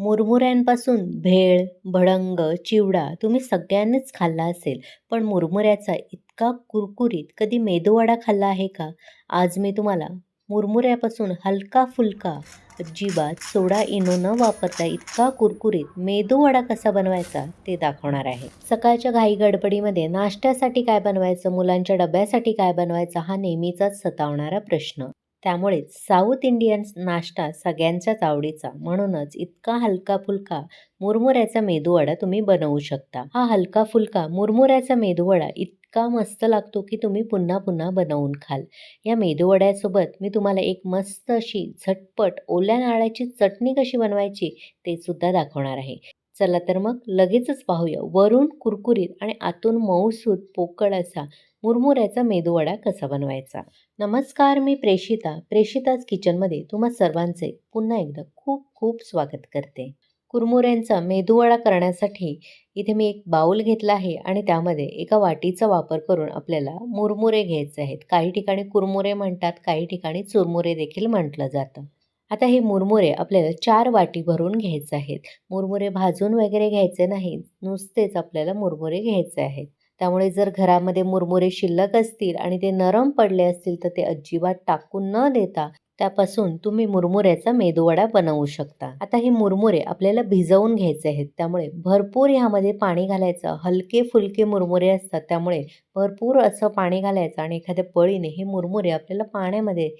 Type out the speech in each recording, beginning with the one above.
मुरमुऱ्यांपासून भेळ भडंग चिवडा तुम्ही सगळ्यांनीच खाल्ला असेल. पण मुरमुऱ्याचा इतका कुरकुरीत कधी मेदूवडा खाल्ला आहे का? आज मी तुम्हाला मुरमुऱ्यापासून हलका फुलका अजिबात सोडा इनो न वापरता इतका कुरकुरीत मेदूवडा कसा बनवायचा ते दाखवणार आहे. सकाळच्या घाई गडबडीमध्ये नाश्त्यासाठी काय बनवायचं मुलांच्या डब्यासाठी काय बनवायचं हा नेहमीचाच सतावणारा प्रश्न. त्यामुळेच साऊथ इंडियन नाश्ता सगळ्यांच्याच आवडीचा. म्हणूनच इतका हलका फुलका मुरमुऱ्याचा मेदूवडा तुम्ही बनवू शकता. हा हलका फुलका मुरमुऱ्याचा मेदूवडा इतका मस्त लागतो की तुम्ही पुन्हा पुन्हा बनवून खाल. या मेदूवड्यासोबत मी तुम्हाला एक मस्त अशी झटपट ओल्या नारळाची चटणी कशी बनवायची ते सुद्धा दाखवणार आहे. चला तर मग लगेचच पाहूया. वरून कुरकुरीत आणि आतून मऊसूत पोकळ असा मुरमुऱ्याचा मेदूवडा कसा बनवायचा? नमस्कार मी प्रेषिता. प्रेषिताज किचनमध्ये तुम्हा सर्वांचे पुन्हा एकदा खूप खूप स्वागत करते. कुरमुऱ्यांचा मेदूवडा करण्यासाठी इथे मी एक बाऊल घेतला आहे आणि त्यामध्ये एका वाटीचा वापर करून आपल्याला मुरमुरे घ्यायचे आहेत. काही ठिकाणी कुरमुरे म्हणतात काही ठिकाणी चुरमुरे देखील म्हटलं जातं. आता हे मुरमुरे आपल्याला चार वाटी भरून घ्यायचे आहेत. मुरमुरे भाजून वगैरे घ्यायचे नाहीत नुसतेच आपल्याला मुरमुरे घ्यायचे आहेत. त्यामुळे जर घरामध्ये मुरमुरे शिल्लक असतील आणि ते नरम पडले असतील तर ते अजिबात टाकून न देता त्यापासून तुम्ही मुरमुऱ्याचा मेदूवडा बनवू शकता. आता हे मुरमुरे आपल्याला भिजवून घ्यायचे आहेत. त्यामुळे भरपूर ह्यामध्ये पाणी घालायचं. हलके फुलके मुरमुरे असतात. त्यामुळे भरपूर असं पाणी घालायचं आणि एखाद्या पळीने हे मुरमुरे आपल्याला पाण्यामध्ये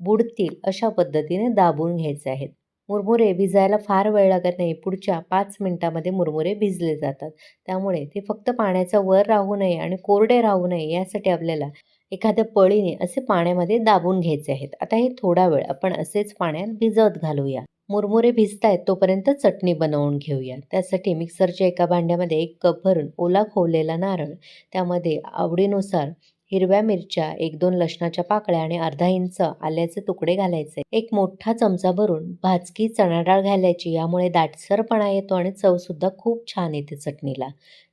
बुडतील अशा पद्धतीने दाबून घ्यायचे आहेत. मुरमुरे भिजायला फार वेळ लागत नाही. पुढच्या पाच मिनटामध्ये मुरमुरे भिजले जातात. त्यामुळे ते फक्त पाण्याचा वर राहू नये आणि कोरडे राहू नये यासाठी आपल्याला एखाद्या पळीने असे पाण्यामध्ये दाबून घ्यायचे आहेत. आता हे थोडा वेळ आपण असेच पाण्यात भिजत घालूया. मुरमुरे भिजतायत तोपर्यंत चटणी बनवून घेऊया. त्यासाठी मिक्सरच्या एका भांड्यामध्ये एक कप भरून ओला खोवलेला नारळ त्यामध्ये आवडीनुसार हिरव्या मिरच्या एक दोन लसणाच्या पाकळ्या आणि अर्धा इंच आल्याचे तुकडे घालायचे. एक मोठा चमचा भरून भाजकी चणा डाळ घालायची यामुळे दाटसरपणा येतो आणि चवसुद्धा खूप छान येते चटणीला.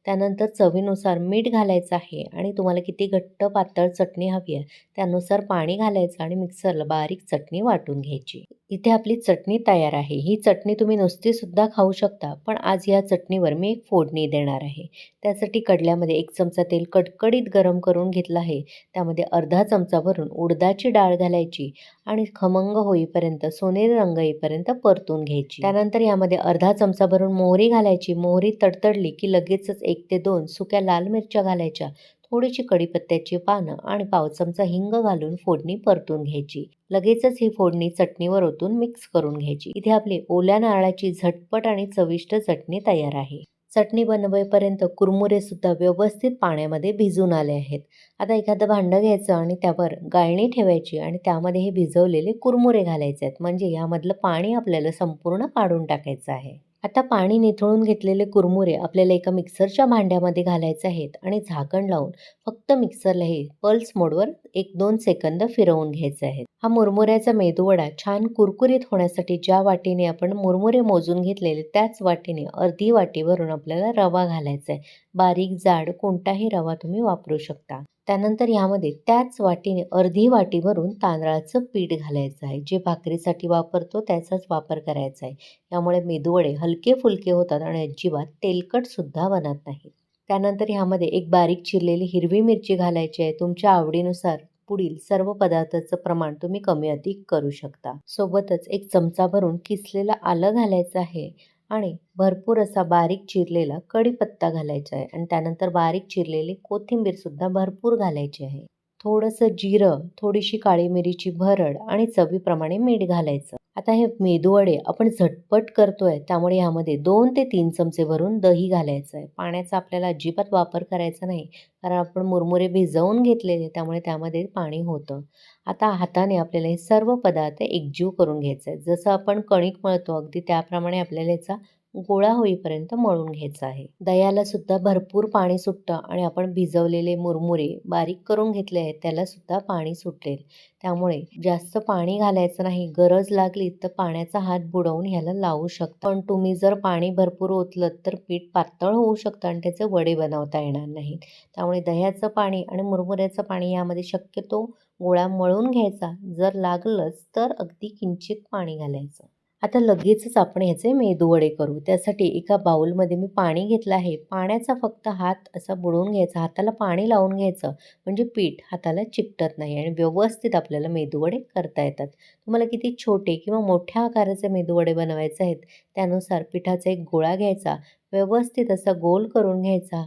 त्यानंतर चवीनुसार मीठ घालायचं आहे आणि तुम्हाला किती घट्ट पातळ चटणी हवी आहे त्यानुसार पाणी घालायचं आणि मिक्सरला बारीक चटणी वाटून घ्यायची. इथे आपली चटणी तयार आहे. ही चटणी तुम्ही नुसती सुद्धा खाऊ शकता पण आज या चटणीवर मी एक फोडणी देणार आहे. त्यासाठी कडल्यामध्ये एक चमचा तेल कडकडीत गरम करून घेतला आहे. त्यामध्ये अर्धा चमचा भरून उडदाची डाळ घालायची आणि खमंग होईपर्यंत सोनेरी रंग येईपर्यंत परतून घ्यायची. त्यानंतर यामध्ये अर्धा चमचा भरून मोहरी घालायची. मोहरी तडतडली की लगेचच एक ते दोन सुक्या लाल मिरच्या घालायच्या. थोडीशी कढीपत्त्याची पानं आणि पाव चमचा हिंग घालून फोडणी परतून घ्यायची. लगेचच ही फोडणी चटणीवर ओतून मिक्स करून घ्यायची. इथे आपली ओल्या नारळाची झटपट आणि चविष्ट चटणी तयार आहे. चटणी बनवेपर्यंत कुरमुरेसुद्धा व्यवस्थित पाण्यामध्ये भिजून आले आहेत. आता एखादं भांडं घ्यायचं आणि त्यावर गाळणी ठेवायची आणि त्यामध्ये हे भिजवलेले कुरमुरे घालायचे आहेत. म्हणजे यामधलं पाणी आपल्याला संपूर्ण काढून टाकायचं आहे. आता पाणी निथळून घेतलेले कुरमुरे आपल्याला एका मिक्सरच्या भांड्यामध्ये घालायचे आहेत आणि झाकण लावून फक्त मिक्सरला हे पल्स मोडवर एक दोन सेकंद फिरवून घ्यायचे आहेत. हा मुरमुऱ्याचा मेदूवडा छान कुरकुरीत होण्यासाठी ज्या वाटीने आपण मुरमुरे मोजून घेतलेले त्याच वाटीने अर्धी वाटी भरून आपल्याला रवा घालायचा आहे. बारीक जाड कोणताही रवा तुम्ही वापरू शकता. त्यानंतर यामध्ये त्याच वाटीने अर्धी वाटी भरून तांदळाचं पीठ घालायचं आहे. जे भाकरीसाठी वापरतो त्याचाच वापर करायचा आहे. यामुळे मेदूवडे हलके फुलके होतात आणि अजिबात तेलकटसुद्धा बनत नाहीत. त्यानंतर ह्यामध्ये एक बारीक चिरलेली हिरवी मिरची घालायची आहे. तुमच्या आवडीनुसार पुढील सर्व पदार्थाचं प्रमाण तुम्ही कमी अधिक करू शकता. सोबतच एक चमचा भरून किसलेलं आलं घालायचं आहे आणि भरपूर असा बारीक चिरलेला कढीपत्ता घालायचा आहे. आणि त्यानंतर बारीक चिरलेली कोथिंबीरसुद्धा भरपूर घालायची आहे. थोडंसं जिरं थोडीशी काळी मिरीची भरड आणि चवीप्रमाणे मीठ घालायचं. आता हे मेदूवडे आपण झटपट करतोय त्यामुळे ह्यामध्ये दोन ते तीन चमचे भरून दही घालायचं आहे पाण्याचा आपल्याला अजिबात वापर करायचा नाही कारण आपण मुरमुरे भिजवून घेतलेले त्यामुळे त्यामध्ये पाणी होतं. आता हाताने आपल्याला हे सर्व पदार्थ एकजीव करून घ्यायचं आहे जसं आपण कणिक मळतो अगदी त्याप्रमाणे आपल्याला याचा गोळा होईपर्यंत मळून घ्यायचा आहे. दह्याला सुद्धा भरपूर पाणी सुटतं आणि आपण भिजवलेले मुरमुरे बारीक करून घेतले आहेत त्याला सुद्धा पाणी सुटेल. त्यामुळे जास्त पाणी घालायचं नाही गरज लागली तर पाण्याचा हात बुडवून ह्याला लावू शकता. पण तुम्ही जर पाणी भरपूर ओतलं तर पीठ पातळ होऊ शकतं आणि त्याचे वडे बनवता येणार नाहीत. त्यामुळे दह्याचं पाणी आणि मुरमुऱ्याचं पाणी यामध्ये शक्यतो गोळा मळून घ्यायचा. जर लागलंच तर अगदी किंचित पाणी घालायचं. आता लगेचच आपण ह्याचे मेदूवडे करू. त्यासाठी एका बाउलमध्ये मी पाणी घेतलं आहे. पाण्याचा फक्त हात असा बुडवून घ्यायचा. हाताला पाणी लावून घ्यायचं. म्हणजे पीठ हाताला चिकटत नाही आणि व्यवस्थित आपल्याला मेदूवडे करता येतात. तुम्हाला किती छोटे किंवा मोठ्या आकाराचे मेदूवडे बनवायचे आहेत त्यानुसार पिठाचा एक गोळा घ्यायचा. व्यवस्थित असा गोल करून घ्यायचा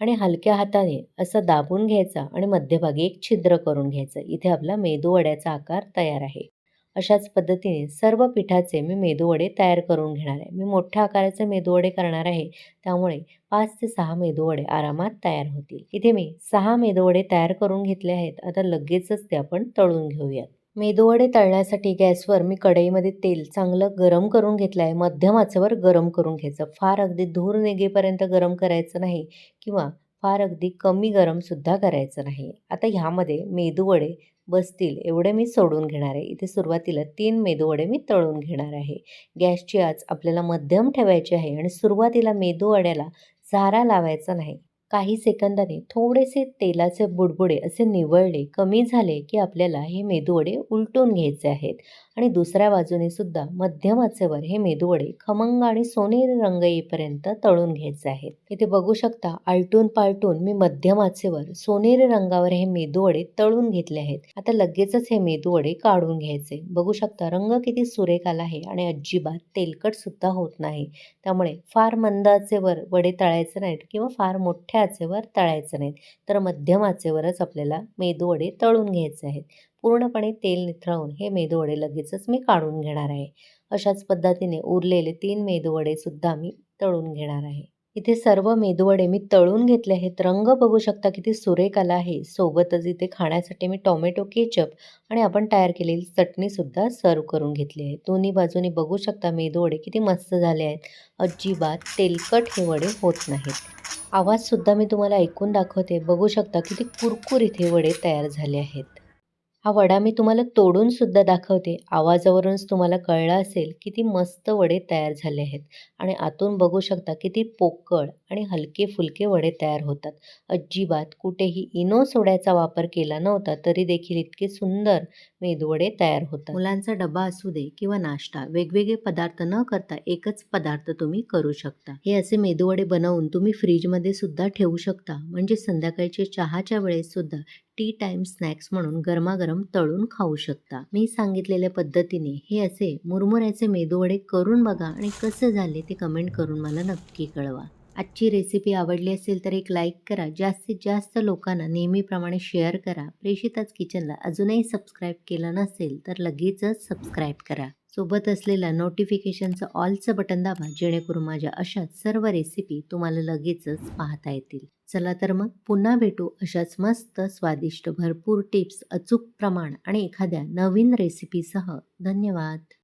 आणि हलक्या हाताने असं दाबून घ्यायचा आणि मध्यभागी एक छिद्र करून घ्यायचं. इथे आपला मेदूवड्याचा आकार तयार आहे. अशाच पद्धतीने सर्व पिठाचे मी मेदूवडे तयार करून घेणार आहे. मी मोठ्या आकाराचे मेदूवडे करणार आहे. त्यामुळे पाच ते सहा मेदूवडे आरामात तयार होतील. इथे मी सहा मेदूवडे तयार करून घेतले आहेत. आता लगेचच ते आपण तळून घेऊयात. मेदूवडे तळण्यासाठी गॅसवर मी कढईमध्ये तेल चांगलं गरम करून घेतलं आहे. मध्यम आचेवर गरम करून घ्यायचं. फार अगदी धूर निघेपर्यंत गरम करायचं नाही किंवा फार अगदी कमी गरमसुद्धा करायचं नाही. आता ह्यामध्ये मेदूवडे बसतील एवढे मी सोडून घेणार आहे. इथे सुरुवातीला तीन मेदूवडे मी तळून घेणार आहे. गॅसची आच आपल्याला मध्यम ठेवायची आहे आणि सुरुवातीला मेदूवड्याला झारा लावायचा नाही. काही सेकंदाने थोडेसे तेलाचे बुडबुडे असे निवळले कमी झाले की आपल्याला हे मेदूवडे उलटून घ्यायचे आहेत. आणि दुसऱ्या बाजूने सुद्धा मध्यम आचेवर हे मेदूवडे खमंग आणि सोनेरी रंग येईपर्यंत तळून घ्यायचे आहेत. इथे बघू शकता आलटून पालटून मी मध्यम आचेवर सोनेरी रंगावर हे मेदूवडे तळून घेतले आहेत. आता लगेचच हे मेदूवडे काढून घ्यायचे. बघू शकता रंग किती सुरेख आला आहे आणि अजिबात तेलकट सुद्धा होत नाही. त्यामुळे फार मंद आचेवर वडे तळायचे नाहीत किंवा फार मोठ्या आचेवर तळायचं नाहीत. तर मध्यम आचेवरच आपल्याला मेदूवडे तळून घ्यायचे आहेत. पूर्णपणे तेल निथळवून हे मेदूवडे लगेचच मी काढून घेणार आहे. अशाच पद्धतीने उरलेले तीन मेदूवडे सुद्धा मी तळून घेणार आहे. इथे सर्व मेदूवडे मी तळून घेतले आहेत. रंग बघू शकता किती सुरेख आला आहे. सोबतच इथे खाण्यासाठी मी टॉमॅटो केचप आणि आपण तयार केलेली चटणीसुद्धा सर्व करून घेतली आहे. दोन्ही बाजूनी बघू शकता मेदूवडे किती मस्त झाले आहेत. अजिबात तेलकट हे वडे होत नाहीत. आवाजसुद्धा मी तुम्हाला ऐकून दाखवते. बघू शकता किती कुरकुर इथे वडे तयार झाले आहेत. हा वडा मी तुम्हाला तोडून सुद्धा दाखवते. आवाजावरूनच तुम्हाला कळलं असेल किती मस्त वडे तयार झाले आहेत. आणि आतून बघू शकता किती पोकळ आणि हलके फुलके वडे तयार होतात. अजिबात कुठेही इनो सोड्याचा वापर केला नव्हता तरी देखील इतके सुंदर मेदूवडे तयार होतात. मुलांचा डबा असू दे किंवा नाश्ता वेगवेगळे पदार्थ न करता एकच पदार्थ तुम्ही करू शकता. हे असे मेदूवडे बनवून तुम्ही फ्रीजमध्ये सुद्धा ठेवू शकता. म्हणजे संध्याकाळच्या चहाच्या वेळेस सुद्धा टी टाइम स्नॅक्स म्हणून गरमागरम तळून खाऊ शकता. मी सांगितलेल्या पद्धतीने हे असे मुरमुऱ्याचे मेदूवडे करून बघा आणि कसे झाले ते कमेंट करून मला नक्की कळवा. आजची रेसिपी आवडली असेल तर एक लाईक करा. जास्तीत जास्त लोकांना नेहमीप्रमाणे शेअर करा. प्रेषिताच किचनला अजूनही सबस्क्राईब केलं नसेल तर लगेचच सबस्क्राईब करा. सोबत असलेल्या नोटिफिकेशनचं ऑलचं बटन दाबा जेणेकरून माझ्या अशाच सर्व रेसिपी तुम्हाला लगेचच पाहता येतील. चला तर मग पुन्हा भेटू अशाच मस्त स्वादिष्ट भरपूर टिप्स अचूक प्रमाण आणि एखाद्या नवीन रेसिपीसह धन्यवाद!